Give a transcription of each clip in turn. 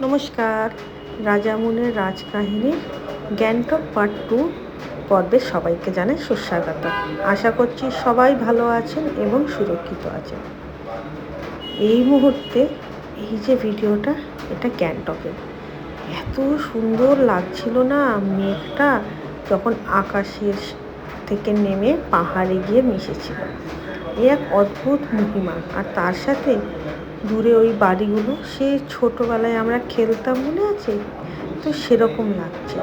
নমস্কার। রাজামুনের রাজকাহিনীর গ্যাংটক পার্ট টু পর্বে সবাইকে জানাই সুস্বাগত। আশা করছি সবাই ভালো আছেন এবং সুরক্ষিত আছেন। এই মুহূর্তে এই যে ভিডিওটা, এটা গ্যাংটকের। এত সুন্দর লাগছিল না মেঘটা যখন আকাশের থেকে নেমে পাহাড়ে গিয়ে মিশেছিল। এ এক অদ্ভুত মহিমা। আর তার সাথে দূরে ওই বাড়িগুলো, সে ছোটোবেলায় আমরা খেলতাম, মনে আছে? তো সেরকম লাগছে।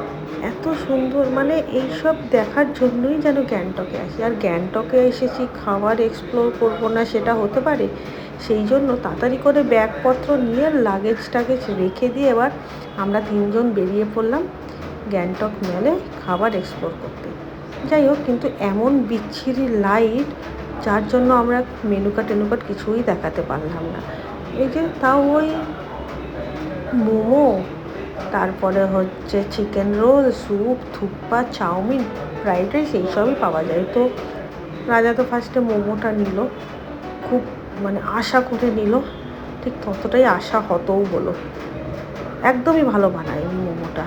এত সুন্দর মানে এইসব দেখার জন্যই যেন গ্যাংটকে আসি। আর গ্যাংটকে এসেছি, খাবার এক্সপ্লোর করব না সেটা হতে পারে? সেই জন্য তাড়াতাড়ি করে ব্যাগপত্র নিয়ে লাগেজ টাগেজ রেখে দিয়ে এবার আমরা তিনজন বেরিয়ে পড়লাম গ্যাংটক মেলে খাবার এক্সপ্লোর করতে। যাই হোক, কিন্তু এমন বিচ্ছিরি লাইট যার জন্য আমরা মেনুকা টেনুকাট কিছুই দেখাতে পারলাম না। এই যে তাও ওই মোমো, তারপরে হচ্ছে chicken roll soup thukpa, chowmein fried rice এইসবই পাওয়া যায়। তো রাজা তো ফার্স্টে মোমোটা নিল, খুব মানে আশা করে নিল, ঠিক ততটাই আশা হতও বলো। একদমই ভালো বানায় মোমোটা।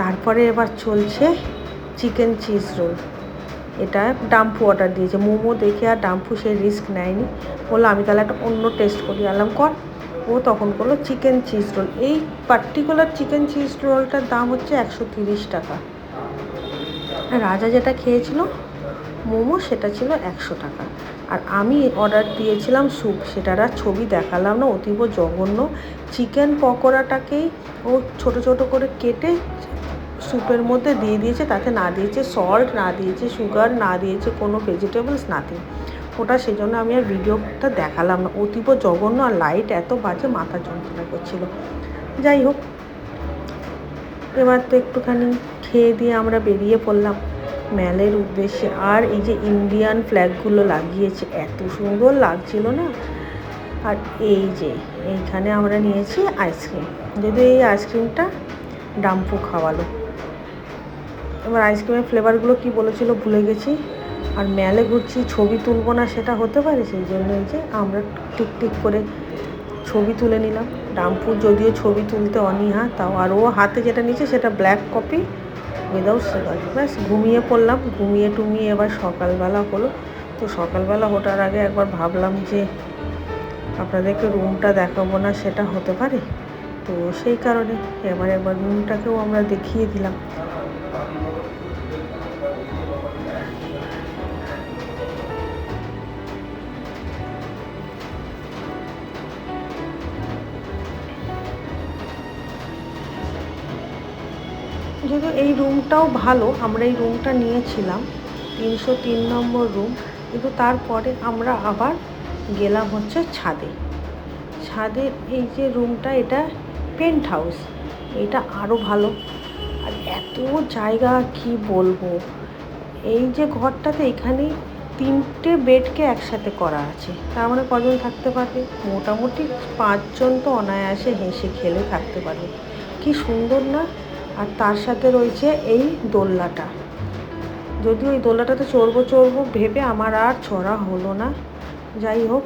তারপরে এবার চলছে চিকেন চিজ রোল এটা ডাম্পু অর্ডার দিয়েছে। মোমো দেখে আর ডাম্পু সে রিস্ক নেয়নি। বলল, আমি তাহলে একটা অন্য টেস্ট করি আলাম কর। ও তখন করল চিকেন চিজ রোল এই পার্টিকুলার চিকেন চিজ রোলটার দাম হচ্ছে একশো তিরিশ টাকা। রাজা যেটা খেয়েছিল, মোমো, সেটা ছিল একশো টাকা। আর আমি অর্ডার দিয়েছিলাম স্যুপ সেটার আর ছবি দেখালাম না, অতীব জঘন্য। চিকেন পকোড়াটাকেই ও ছোট ছোট করে কেটে স্যুপের মধ্যে দিয়ে দিয়েছে, তাতে না দিয়েছে সল্ট না দিয়েছে সুগার না দিয়েছে কোনো ভেজিটেবলস নাথিং ওটা সেই জন্য আমি আর ভিডিওটা দেখালাম না। অতীব জঘন্য আর লাইট এত বাজে, মাথা যন্ত্রণা করছিল। যাই হোক, এবার তো একটুখানি খেয়ে দিয়ে আমরা বেরিয়ে পড়লাম। ম্যালের উদ্দেশ্যে। আর এই যে ইন্ডিয়ান ফ্ল্যাগগুলো লাগিয়েছে, এত সুন্দর লাগছিল না? আর এই যে, এইখানে আমরা নিয়েছি আইসক্রিম যদি এই আইসক্রিমটা ডাম্পু খাওয়ালো। এবার আইসক্রিমের ফ্লেভারগুলো কি বলেছিল ভুলে গেছি। আর ম্যালে ঘুরছি, ছবি তুলবো না সেটা হতে পারে সেই জন্য যে আমরা টিক টিক করে ছবি তুলে নিলাম। ডাম্পুর যদিও ছবি তুলতে অনীহা, তাও আর ও হাতে যেটা নিচ্ছে সেটা ব্ল্যাক কপি উইদাউট সুগার ব্যাস, ঘুমিয়ে পড়লাম, ঘুমিয়ে টুমিয়ে এবার সকালবেলা হলো। তো সকালবেলা ওঠার আগে একবার ভাবলাম যে আপনাদেরকে রুমটা দেখাবো না সেটা হতে পারে। তো সেই কারণে এবার একবার রুমটাকেও আমরা দেখিয়ে দিলাম। যদিও এই রুমটাও ভালো, আমরা এই রুমটা নিয়েছিলাম, তিনশো তিন নম্বর রুম কিন্তু তারপরে আমরা আবার গেলাম হচ্ছে ছাদে। ছাদের এই যে রুমটা এটা পেন্ট হাউস এটা আরও ভালো। আর এত জায়গা, কি বলব? এই যে ঘরটাতে এখানে তিনটে বেডকে একসাথে করা আছে। তার মানে কজন থাকতে পারবে? মোটামুটি পাঁচজন তো অনায়াসে হেসে খেলে থাকতে পারবে। কি সুন্দর না? আর তার সাথে রয়েছে এই দোল্লাটা যদি ওই দোল্লাটাতে চড়বো চড়বো ভেবে আমার আর ছড়া হলো না। যাই হোক,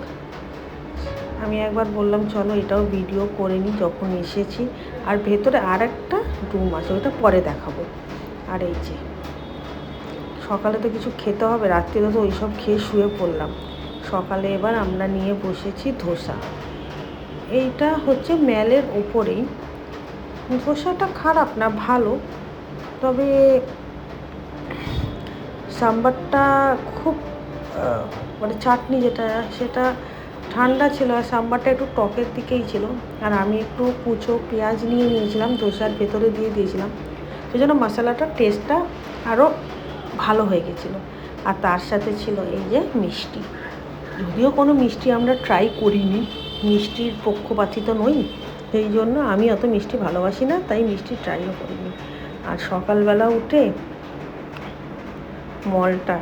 আমি একবার বললাম, চলো এটাও ভিডিও করে নিই যখন এসেছি। আর ভেতরে আর একটা রুম আছে, ওটা পরে দেখাবো। আর এই যে, সকালে তো কিছু খেতে হবে রাত্রিরে তো ওইসব খেয়ে শুয়ে পড়লাম। সকালে এবার আমরা নিয়ে বসেছি ধোসা। এইটা হচ্ছে ম্যালের ওপরেই। ধোসাটা খারাপ না, ভালো। তবে সাম্বারটা খুব মানে চাটনি যেটা, সেটা ঠান্ডা ছিল আর সাম্বারটা একটু টকের দিকেই ছিল। আর আমি একটু কুচো পেঁয়াজ নিয়ে নিয়েছিলাম, ধোসার ভেতরে দিয়ে দিয়েছিলাম। সেই জন্য মশলাটার টেস্টটা আরও ভালো হয়ে গেছিল। আর তার সাথে ছিল এই যে মিষ্টি। যদিও কোনো মিষ্টি আমরা ট্রাই করিনি, মিষ্টির পক্ষপাতিত নই। সেই জন্য আমি অত মিষ্টি ভালোবাসি না, তাই মিষ্টি ট্রাইও করিনি। আর সকালবেলা উঠে মলটা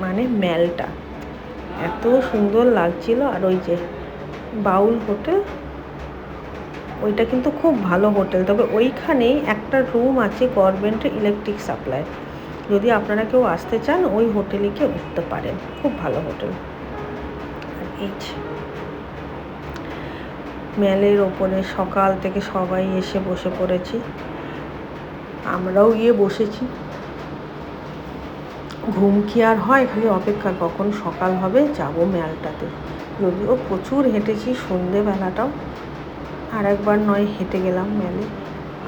মানে ম্যালটা, এত সুন্দর লাগছিল। আর ওই যে বাউল হোটেল, ওইটা কিন্তু খুব ভালো হোটেল। তবে ওইখানেই একটা রুম আছে গভর্নমেন্টের ইলেকট্রিক সাপ্লাই যদি আপনারা কেউ আসতে চান, ওই হোটেলে গিয়ে উঠতে পারেন। খুব ভালো হোটেল। এই মেলের ওপরে সকাল থেকে সবাই এসে বসে পড়েছি। আমরাও গিয়ে বসেছি। ঘুম কি আর হয়? খালি অপেক্ষা, কখন সকাল হবে? যাব মেলটাতে। যদিও প্রচুর হেঁটেছি সন্ধেবেলাটাও। আর একবার নয়, হেঁটে গেলাম মেলে।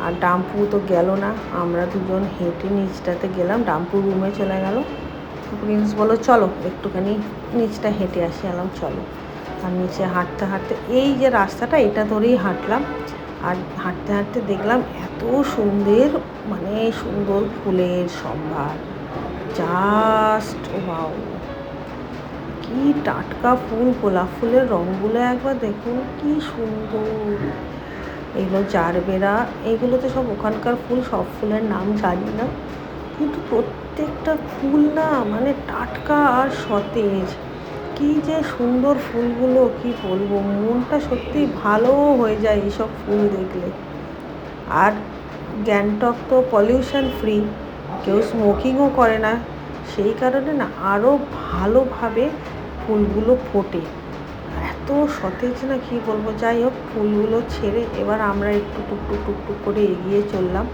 আর ডাম্পু তো গেল না। আমরা দুজন হেঁটে নিচটাতে গেলাম। ডাম্পু রুমে চলে গেল। প্রিন্স বলো চলো, একটুখানি নিচটা হেঁটে আসি। এলাম চলো। আর নিচে হাঁটতে হাঁটতে, এই যে রাস্তাটা, এটা ধরেই হাঁটলাম। আর হাঁটতে হাঁটতে দেখলাম এত সুন্দর মানে সুন্দর ফুলের সম্ভার। জাস্ট বাউ কি টাটকা ফুল, গোলাপ ফুলের রঙগুলো একবার দেখুন, কি সুন্দর। এগুলো জারবেরা এগুলো তো সব ওখানকার ফুল, সব ফুলের নাম জানি না। কিন্তু প্রত্যেকটা ফুল না মানে টাটকা আর সতেজ। কি যে সুন্দর ফুলগুলো, কি বলব? মনটা সত্যি ভালো হয়ে যায় এইসব ফুল দেখলে। আর গ্যাংটক তো পলিউশন ফ্রি কেউ স্মোকিংও করে না। সেই কারণে না আরও ভালোভাবে ফুলগুলো ফোটে। এত সতেজ না কি বলব? যাই হোক, ফুলগুলো ছেড়ে এবার আমরা একটু টুকটুক টুকটুক করে এগিয়ে চললাম।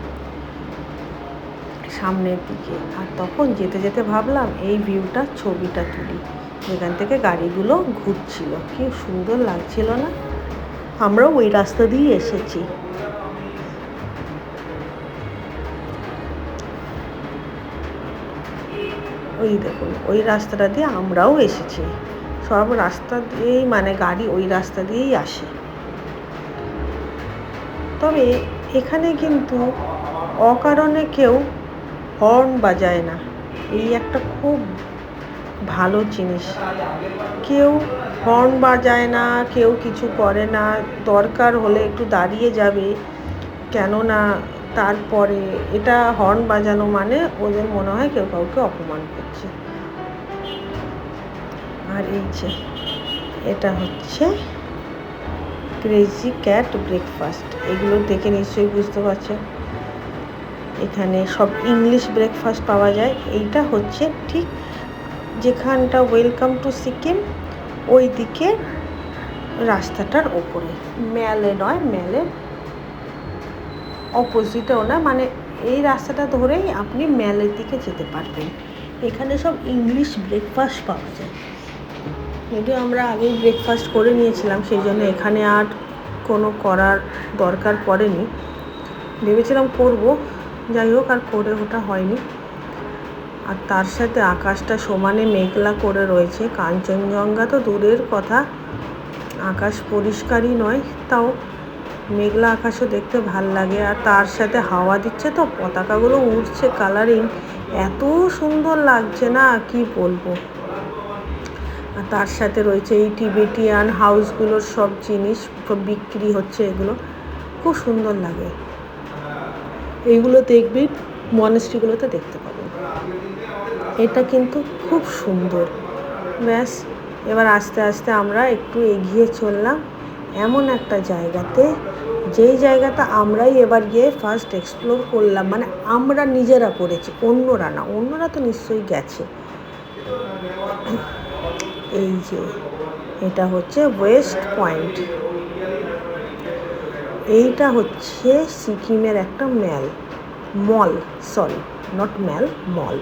সামনের দিকে। আর তখন যেতে যেতে ভাবলাম, এই ভিউটা ছবিটা তুলি। যেখান থেকে গাড়িগুলো ঘুরছিল। কি সুন্দর লাগছিল না? আমরাও ওই রাস্তা দিয়ে এসেছি। ওই দেখুন, ওই রাস্তাটা দিয়ে আমরাও এসেছি। সব রাস্তা দিয়েই মানে গাড়ি ওই রাস্তা দিয়েই আসে। তবে এখানে কিন্তু অকারণে কেউ হর্ন বাজায় না। এই একটা খুব ভালো জিনিস। কেউ হর্ন বাজায় না, কেউ কিছু করে না। দরকার হলে একটু দাঁড়িয়ে যাবে। কেননা তারপরে এটা হর্ন বাজানো মানে ওদের মনে হয় কেউ কাউকে অপমান করছে। আর এই যে, এটা হচ্ছে ক্রেজি ক্যাট ব্রেকফাস্ট এগুলো দেখে নিশ্চয়ই বুঝতে পারছ। এখানে সব ইংলিশ ব্রেকফাস্ট পাওয়া যায়। এইটা হচ্ছে ঠিক যেখানটা ওয়েলকাম টু সিকিম ওই দিকে রাস্তাটার ওপরে। ম্যালে নয় ম্যালে অপোজিটেও না মানে এই রাস্তাটা ধরেই আপনি ম্যালের দিকে যেতে পারবেন। এখানে সব ইংলিশ ব্রেকফাস্ট পাওয়া যায়। যদিও আমরা আগেই ব্রেকফাস্ট করে নিয়েছিলাম, সেই জন্য এখানে আর কোনো করার দরকার পড়েনি। ভেবেছিলাম করব। যাই হোক, আর করে ওটা হয়নি। আর তার সাথে আকাশটা সমানে মেঘলা করে রয়েছে। কাঞ্চনজঙ্ঘা তো দূরের কথা। আকাশ পরিষ্কারই নয়, তাও মেঘলা আকাশও দেখতে ভালো লাগে। আর তার সাথে হাওয়া দিচ্ছে তো, পতাকাগুলো উঠছে কালারিং এত সুন্দর লাগছে না, কি বলব? আর তার সাথে রয়েছে এই টিবেটিয়ান হাউসগুলোর সব জিনিস, বিক্রি হচ্ছে এগুলো। খুব সুন্দর লাগে। এইগুলো দেখবেন মনেস্ট্রিগুলোতে দেখতে পাবেন এটা কিন্তু খুব সুন্দর। ব্যাস, এবার আস্তে আস্তে আমরা একটু এগিয়ে চললাম এমন একটা জায়গাতে, যেই জায়গাটা আমরাই এবার গিয়ে ফার্স্ট এক্সপ্লোর করলাম। মানে আমরা নিজেরা করেছি, অন্যরা না, অন্যরা তো নিশ্চয়ই গেছে। এই যে, এটা হচ্ছে ওয়েস্ট পয়েন্ট এইটা হচ্ছে সিকিমের একটা mall mall sorry not mall mall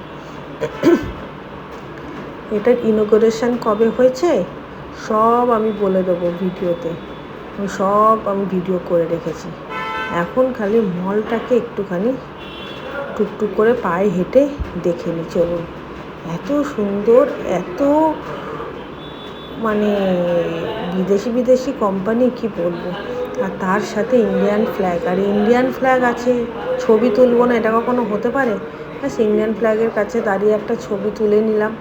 এটার ইনোগ্রেশন কবে হয়েছে? সব আমি বলে দেবো ভিডিওতে। সব আমি ভিডিও করে রেখেছি। এখন খালি মলটাকে একটুখানি টুকটুক করে পায়ে হেঁটে দেখে নি, চলুন। এত সুন্দর, এত মানে বিদেশি বিদেশি কোম্পানি কি বলব? আর তার সাথে ইন্ডিয়ান ফ্ল্যাগ আর ইন্ডিয়ান ফ্ল্যাগ আছে, ছবি তুলবো না, এটা কখনো হতে পারে? ব্যাস ইন্ডিয়ান ফ্ল্যাগের কাছে দাঁড়িয়ে একটা ছবি তুলে নিলাম।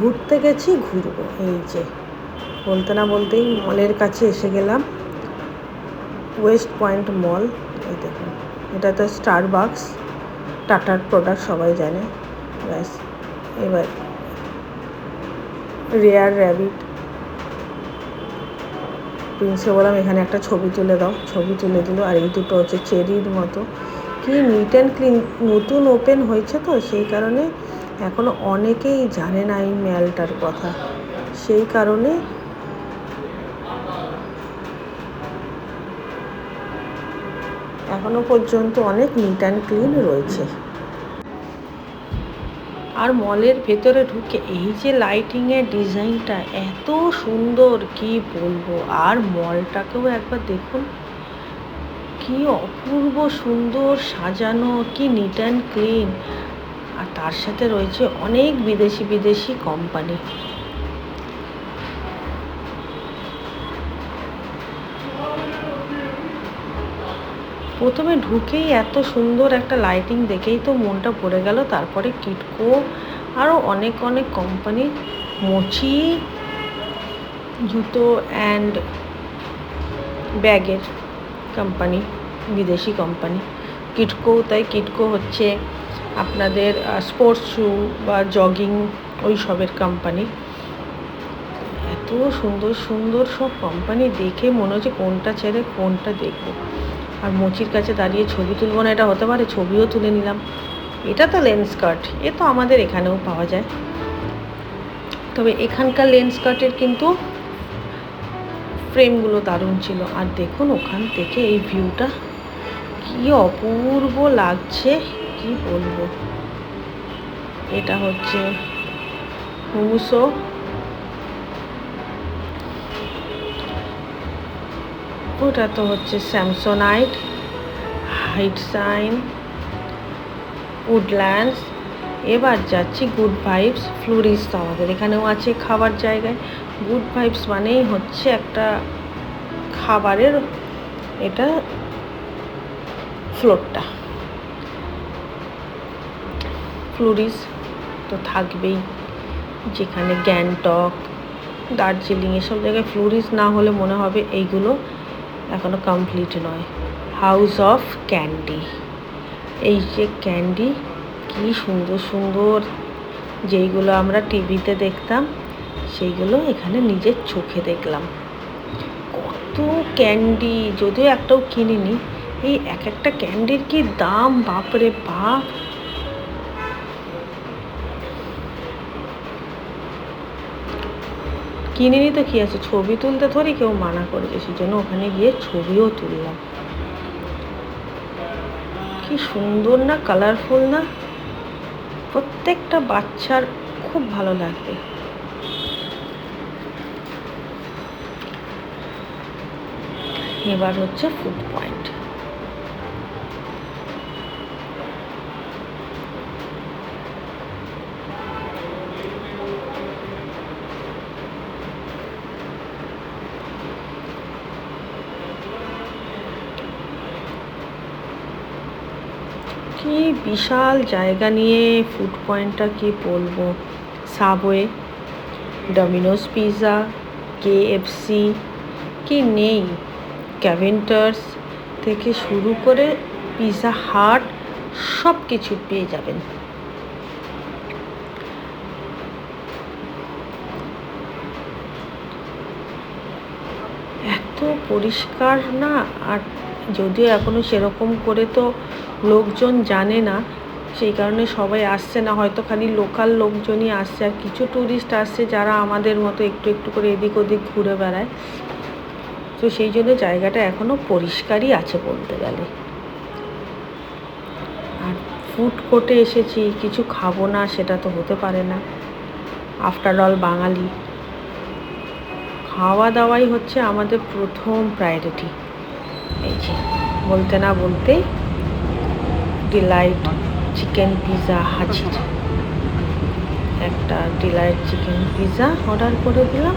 ঘুরতে গেছি, ঘুরবো, এই যে। বলতে না বলতেই মলের কাছে এসে গেলাম। ওয়েস্ট পয়েন্ট মল এই দেখুন। এটা তো স্টার বাক্স টাটার প্রোডাক্ট সবাই জানে। ব্যাস, এবার রেয়ার র্যাবিট প্রিন্সকে বললাম, এখানে একটা ছবি তুলে দাও। ছবি তুলে দিল, আর এই দুটো হচ্ছে চেরির মতো। কি নিট অ্যান্ড ক্লিন নতুন ওপেন হয়েছে তো, সেই কারণে এখনও অনেকেই জানে না এই ম্যালটার কথা। সেই কারণে এখনও পর্যন্ত অনেক নিট অ্যান্ড ক্লিন রয়েছে। আর মলের ভেতরে ঢুকে এই যে লাইটিংয়ের ডিজাইনটা এত সুন্দর, কি বলব? আর মলটাকেও একবার দেখুন। কি অপূর্ব সুন্দর সাজানো, কি নিট অ্যান্ড ক্লিন আর তার সাথে রয়েছে অনেক বিদেশি বিদেশি কোম্পানি প্রথমে ঢুকেই এত সুন্দর একটা লাইটিং দেখেই তো মনটা পড়ে গেল, তারপরে কিটকো আরও অনেক অনেক কোম্পানি মোচি জুতো অ্যান্ড ব্যাগের কোম্পানি বিদেশি কোম্পানি কিটকো তাই কিটকো হচ্ছে আপনাদের স্পোর্টস শ্যু বা জগিং ওই সবের কোম্পানি এত সুন্দর সুন্দর সব কোম্পানি দেখে মনে হচ্ছে কোনটা ছেড়ে কোনটা দেখব। আর মুচির কাছে দাঁড়িয়ে ছবি তুলব না, এটা হতে পারে ছবিও তুলে নিলাম। এটা তো লেন্স কাট এ তো আমাদের এখানেও পাওয়া যায়। তবে এখানকার লেন্স কাটের কিন্তু ফ্রেমগুলো দারুণ ছিল। আর দেখুন ওখান থেকে এই ভিউটা কি অপূর্ব লাগছে, কি বলব? এটা হচ্ছে হুমুসো ওটা তো হচ্ছে স্যামসোনাইট হাইট সাইন উডল্যান্ডস এবার যাচ্ছি গুড ভাইবস ফ্লুরিস তো আমাদের এখানেও আছে খাবার জায়গায়। গুড ভাইবস মানেই হচ্ছে একটা খাবারের এটা ফ্লোরটা ফ্লুরিস তো থাকবেই। যেখানে গ্যাংটক দার্জিলিং এসব জায়গায় ফ্লুরিস না হলে মনে হবে এইগুলো এখনও কমপ্লিট নয়। হাউস অফ ক্যান্ডি এই যে ক্যান্ডি কি সুন্দর সুন্দর যেইগুলো আমরা টিভিতে দেখতাম, সেইগুলো এখানে নিজের চোখে দেখলাম। কত ক্যান্ডি যদিও একটাও কিনিনি, এই এক একটা ক্যান্ডির কি দাম? বাপরে বাপ! কিনিনি তো কী আছে? ছবি তুলতে ধরি, কেউ মানা করেছে সেই জন্য ওখানে গিয়ে ছবিও তুললাম। কি সুন্দর না কালারফুল না? প্রত্যেকটা বাচ্চার খুব ভালো লাগবে। এবার হচ্ছে ফুড পয়েন্ট কি বিশাল জায়গা নিয়ে ফুড পয়েন্টটা কি বলব? সাবওয়ে ডমিনোস পিৎজা কেএফসি কি নেই? ক্যাভেন্টার্স থেকে শুরু করে পিৎজা হাট সব কিছু পেয়ে যাবেন। এত পরিষ্কার না? আর যদিও এখনও সেরকম করে তো লোকজন জানে না, সেই কারণে সবাই আসছে না। হয়তো খালি লোকাল লোকজনই আসছে আর কিছু ট্যুরিস্ট আসছে যারা আমাদের মতো একটু একটু করে এদিক ওদিক ঘুরে বেড়ায়। তো সেই জন্য জায়গাটা এখনও পরিষ্কারই আছে বলতে গেলে। আর ফুড কোর্টে এসেছি, কিছু খাব না, সেটা তো হতে পারে না। After all Bengali. খাওয়া দাওয়াই হচ্ছে আমাদের প্রথম প্রায়োরিটি এই যে, বলতে না বলতেই ডিলাইট চিকেন পিৎজা হাজির। একটা ডিলাইট চিকেন পিৎজা অর্ডার করে দিলাম।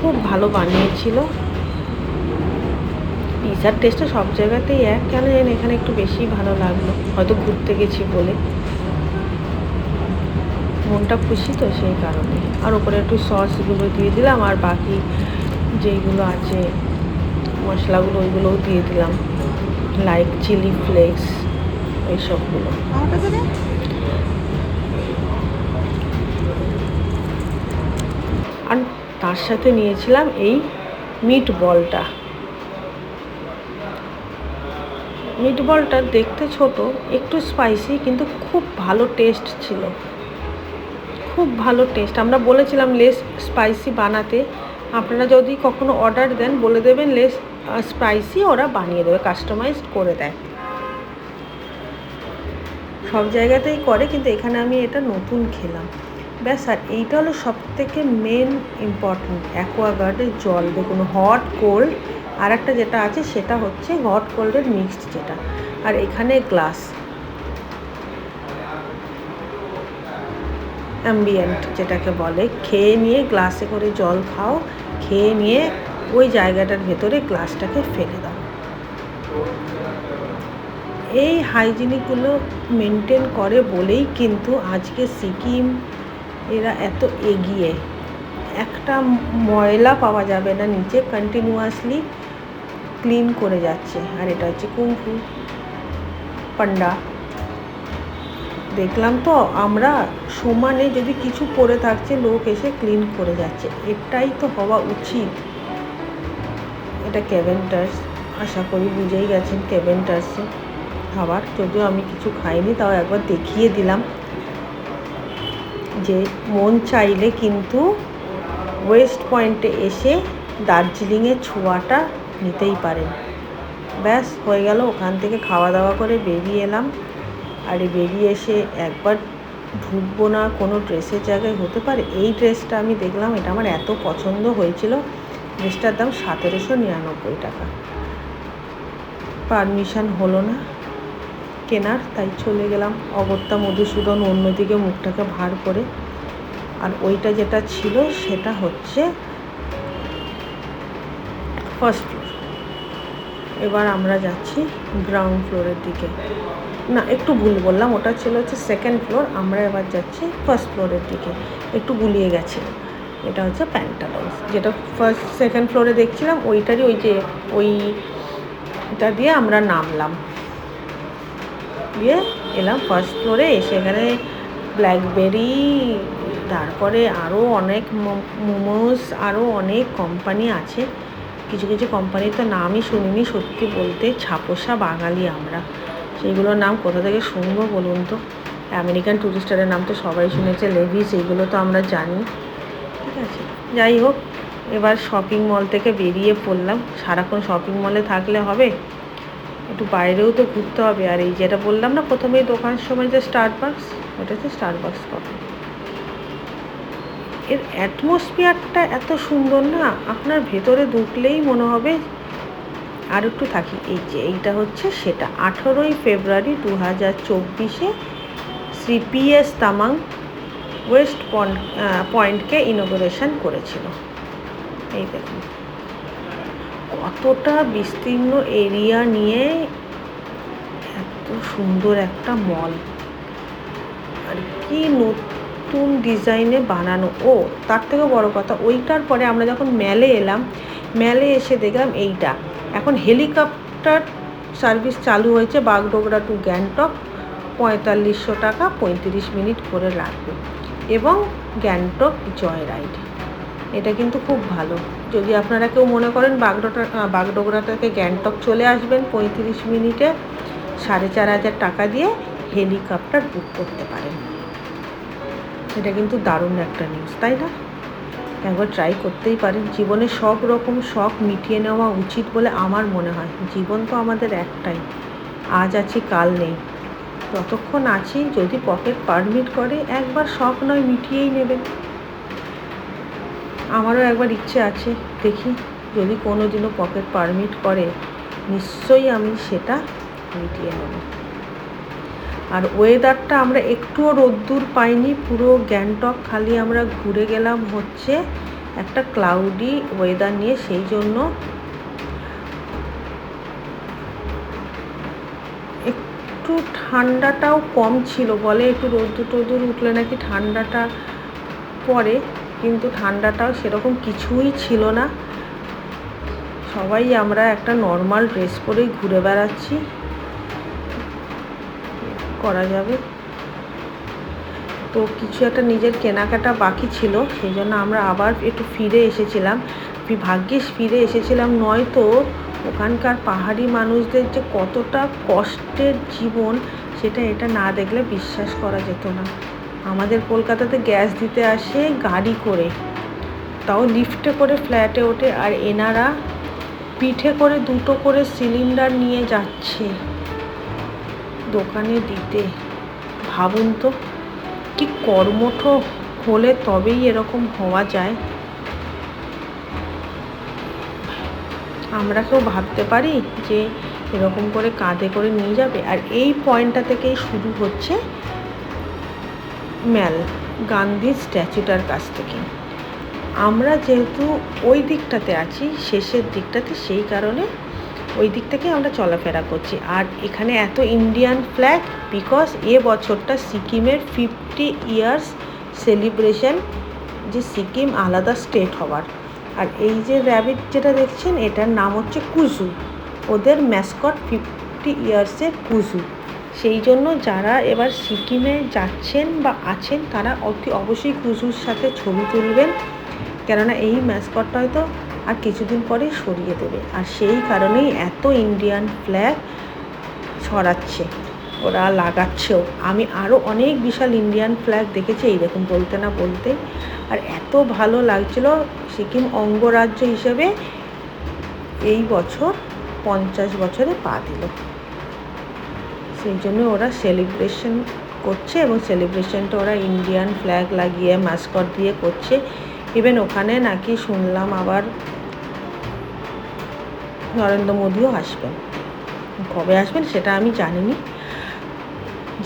খুব ভালো বানিয়েছিল। পিৎজার টেস্টটা সব জায়গাতেই এক। কেন জানি এখানে একটু বেশি ভালো লাগল। হয়তো ঘুরতে গেছি বলে। মনটা খুশি তো সেই কারণে। আর ওপরে একটু সসগুলো দিয়ে দিলাম, আর বাকি যেইগুলো আছে মশলাগুলো ওইগুলোও দিয়ে দিলাম। লাইক চিলি ফ্লেক্স এইসবগুলো। আর তার সাথে নিয়েছিলাম এই মিট বলটা মিট বলটা দেখতে ছোট, একটু স্পাইসি কিন্তু খুব ভালো টেস্ট ছিল। খুব ভালো টেস্ট আমরা বলেছিলাম লেস স্পাইসি বানাতে। আপনারা যদি কখনো অর্ডার দেন, বলে দেবেন লেস স্পাইসি ওরা বানিয়ে দেবে কাস্টমাইজড করে দেয়। সব জায়গাতেই করে, কিন্তু এখানে আমি এটা নতুন খেলাম। ব্যাস, আর এইটা হলো সব থেকে মেন ইম্পর্ট্যান্ট অ্যাকোয়াগার্ডের জল, দেখুন হট কোল্ড আর একটা যেটা আছে সেটা হচ্ছে হট কোল্ডের মিক্সড যেটা। আর এখানে গ্লাস অ্যাম্বিয়েন্ট যেটাকে বলে। খেয়ে নিয়ে গ্লাসে করে জল খাও, খেয়ে নিয়ে ওই জায়গাটার ভেতরে গ্লাসটাকে ফেলে দাও। এই হাইজিনিকগুলো মেনটেন করে বলেই কিন্তু আজকে সিকিম এরা এত এগিয়ে। একটা ময়লা পাওয়া যাবে না নিচে কন্টিনিউয়াসলি ক্লিন করে যাচ্ছে। আর এটা হচ্ছে কুমফু পান্ডা। দেখলাম তো আমরা সমানে যদি কিছু পড়ে থাকছে, লোক এসে ক্লিন করে যাচ্ছে। এটাই তো হওয়া উচিত। এটা ক্যাভেন্টার্স আশা করি বুঝেই গেছেন ক্যাভেন্টার্সে খাবার। যদিও আমি কিছু খাইনি, তাও একবার দেখিয়ে দিলাম। যে মন চাইলে কিন্তু ওয়েস্ট পয়েন্টে এসে দার্জিলিংয়ের ছোঁয়াটা নিতেই পারেন। ব্যাস, হয়ে গেল। ওখান থেকে খাওয়া দাওয়া করে বেরিয়ে এলাম। আর বেরিয়ে এসে একবার ঢুকবো না, কোনো ড্রেসের জায়গায় হতে পারে? এই ড্রেসটা আমি দেখলাম, এটা আমার এত পছন্দ হয়েছিল। ড্রেসটার দাম সতেরোশো নিরানব্বই টাকা। পারমিশন হলো না। কেনার, তাই চলে গেলাম। অগত্যা মধুসূদন অন্যদিকে মুখটাকে ভার করে। আর ওইটা যেটা ছিল, সেটা হচ্ছে ফার্স্ট ফ্লোর এবার আমরা যাচ্ছি গ্রাউন্ড ফ্লোরের দিকে। না, একটু ভুল বললাম, ওটা ছিল হচ্ছে সেকেন্ড ফ্লোর আমরা এবার যাচ্ছি ফার্স্ট ফ্লোরের দিকে। একটু গুলিয়ে গেছে। এটা হচ্ছে প্যান্টালন্স যেটা ফার্স্ট সেকেন্ড ফ্লোরে দেখছিলাম, ওইটারই ওই যে ওইটা দিয়ে আমরা নামলাম। দিয়ে এলাম ফার্স্ট ফ্লোরে এসে এখানে ব্ল্যাকবেরি তারপরে আরও অনেক মোমোস আরও অনেক কোম্পানি আছে। কিছু কিছু কোম্পানির তো নামই শুনিনি, সত্যি বলতে ছাপোসা বাঙালি আমরা। সেইগুলোর নাম কোথা থেকে শুনব বলুন তো? আমেরিকান টুরিস্টারের নাম তো সবাই শুনেছে লেভিস এইগুলো তো আমরা জানি। ঠিক আছে। যাই হোক, এবার শপিং মল থেকে বেরিয়ে পড়লাম। সারাক্ষণ শপিং মলে থাকলে হবে। একটু বাইরেও তো ঘুরতে হবে। আর এই যেটা বললাম না, প্রথমেই দোকানের সময় যে স্টার বাক্স ওটা হচ্ছে স্টার বাক্স কফি। এর অ্যাটমসফিয়ারটা এত সুন্দর না, আপনার ভেতরে ঢুকলেই মনে হবে আর একটু থাকি। এই যে এইটা হচ্ছে সেটা। আঠেরোই ফেব্রুয়ারি দু হাজার চব্বিশে Shri P S Tamang west point পয়েন্টকে inauguration করেছিল। এই দেখুন। কতটা বিস্তীর্ণ এরিয়া নিয়ে এত সুন্দর একটা মল আর কি নতুন ডিজাইনে বানানো। ও, তার থেকেও বড় কথা, ওইটার পরে আমরা যখন ম্যালে এলাম ম্যালে এসে দেখলাম এইটা। এখন হেলিকপ্টার সার্ভিস চালু হয়েছে বাগডোগরা টু গ্যাংটক পঁয়তাল্লিশশো টাকা পঁয়ত্রিশ মিনিট করে লাগবে। এবং গ্যাংটক জয় রাইড এটা কিন্তু খুব ভালো। যদি আপনারা কেউ মনে করেন বাগডোটা বাগডোগরা থেকে গ্যাংটক চলে আসবেন পঁয়ত্রিশ মিনিটে সাড়ে চার হাজার টাকা দিয়ে হেলিকপ্টার বুক করতে পারেন। এটা কিন্তু দারুণ একটা নিউজ তাই না? একবার ট্রাই করতেই পারেন। জীবনে সব রকম শখ মিটিয়ে নেওয়া উচিত বলে আমার মনে হয়। জীবন তো আমাদের একটাই। আজ আছি, কাল নেই। যতক্ষণ আছি যদি পকেট পারমিট করে, একবার শখ নয় মিটিয়েই নেবেন আমারও একবার ইচ্ছে আছে। দেখি, যদি কোনো দিনও পকেট পারমিট করে, নিশ্চয়ই আমি সেটা মিটিয়ে নেব। আর ওয়েদারটা আমরা একটুও রোদ্দুর পাইনি, পুরো গ্যাংটক খালি আমরা ঘুরে গেলাম হচ্ছে একটা ক্লাউডি ওয়েদার নিয়ে, সেই জন্য একটু ঠান্ডাটাও কম ছিল, বলে একটু রোদ্দুর টোদ্দুর উঠলে নাকি ঠান্ডাটা পরে কিন্তু ঠান্ডাটাও সেরকম কিছুই ছিল না। সবাই আমরা একটা নর্মাল ড্রেস পরেই ঘুরে বেড়াচ্ছি। করা যাবে। তো কিছু একটা নিজের কেনাকাটা বাকি ছিল, সেই জন্য আমরা আবার একটু ফিরে এসেছিলাম। ভাগ্যিস ফিরে এসেছিলাম নয়তো ওখানকার পাহাড়ি মানুষদের যে কতটা কষ্টের জীবন, সেটা এটা না দেখলে বিশ্বাস করা যেত না। আমাদের কলকাতাতে গ্যাস দিতে আসে গাড়ি করে। তাও লিফটে করে ফ্ল্যাটে ওঠে আর এনারা পিঠে করে দুটো করে সিলিন্ডার নিয়ে যাচ্ছে দোকানে দিতে। ভাবুন তো, কি কর্মঠ হলে তবেই এরকম হওয়া যায়। আমরা কেউ ভাবতে পারি যে এরকম করে কাঁধে করে নিয়ে যাবে? আর এই পয়েন্টটা থেকেই শুরু হচ্ছে ম্যাল গান্ধী স্ট্যাচুটার কাছ থেকে। আমরা যেহেতু ওই দিকটাতে আছি, শেষের দিকটাতে, সেই কারণে ওই দিক থেকে আমরা চলাফেরা করছি। আর এখানে এত ইন্ডিয়ান ফ্ল্যাগ বিকজ এ বছরটা সিকিমের ফিফটি ইয়ার্স সেলিব্রেশন যে সিকিম আলাদা স্টেট হওয়ার। আর এই যে র্যাবিট যেটা দেখছেন, এটার নাম হচ্ছে কুজু। ওদের ম্যাসকট ফিফটি ইয়ার্সের কুজু। সেই জন্য যারা এবার সিকিমে যাচ্ছেন বা আছেন, তারা অতি অবশ্যই কুজুর সাথে ছবি তুলবেন। কেননা এই ম্যাসকটটা হয়তো আর কিছুদিন পরেই সরিয়ে দেবে। আর সেই কারণেই এত ইন্ডিয়ান ফ্ল্যাগ ছড়াচ্ছে। ওরা লাগাচ্ছেও। আমি আরও অনেক বিশাল ইন্ডিয়ান ফ্ল্যাগ দেখেছি, এইরকম বলতে না বলতে। আর এত ভালো লাগছিল সিকিম অঙ্গরাজ্য হিসেবে, এই বছর পঞ্চাশ বছরে পা দিল। সেই জন্য ওরা সেলিব্রেশন করছে এবং সেলিব্রেশনটা ওরা ইন্ডিয়ান ফ্ল্যাগ লাগিয়ে মাস্কট দিয়ে করছে। ইভেন ওখানে নাকি শুনলাম আবার নরেন্দ্র মোদীও আসবেন। কবে আসবেন সেটা আমি জানিনি।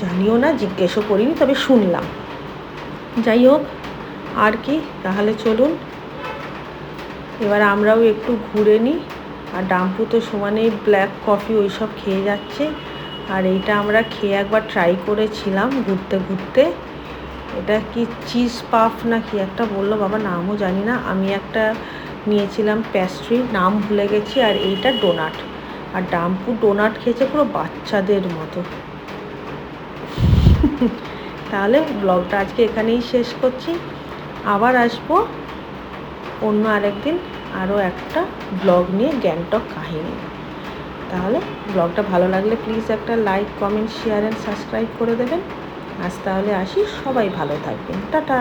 জানিও না, জিজ্ঞেসও করিনি, তবে শুনলাম। যাই হোক, আর কি, তাহলে চলুন। এবার আমরাও একটু ঘুরে নিই। আর ডাম্পু তো সমানেই ব্ল্যাক কফি ওই সব খেয়ে যাচ্ছে। আর এইটা আমরা খেয়ে একবার ট্রাই করেছিলাম ঘুরতে ঘুরতে। এটা কি চিজ পাফ না কি একটা বলল, বাবা নামও জানি না। আমি একটা নিয়েছিলাম প্যাস্ট্রি নাম ভুলে গেছি, আর এইটা ডোনাট আর ডাম্পু ডোনাট খেয়েছে পুরো বাচ্চাদের মতো। তাহলে ব্লগটা আজকে এখানেই শেষ করছি। আবার আসব অন্য আরেকদিন আরও একটা ব্লগ নিয়ে গ্যাংটক কাহিনী। তাহলে ব্লগটা ভালো লাগলে প্লিজ একটা like comment share and subscribe করে দেবেন। আজ তাহলে আসি, সবাই ভালো থাকবেন। টাটা!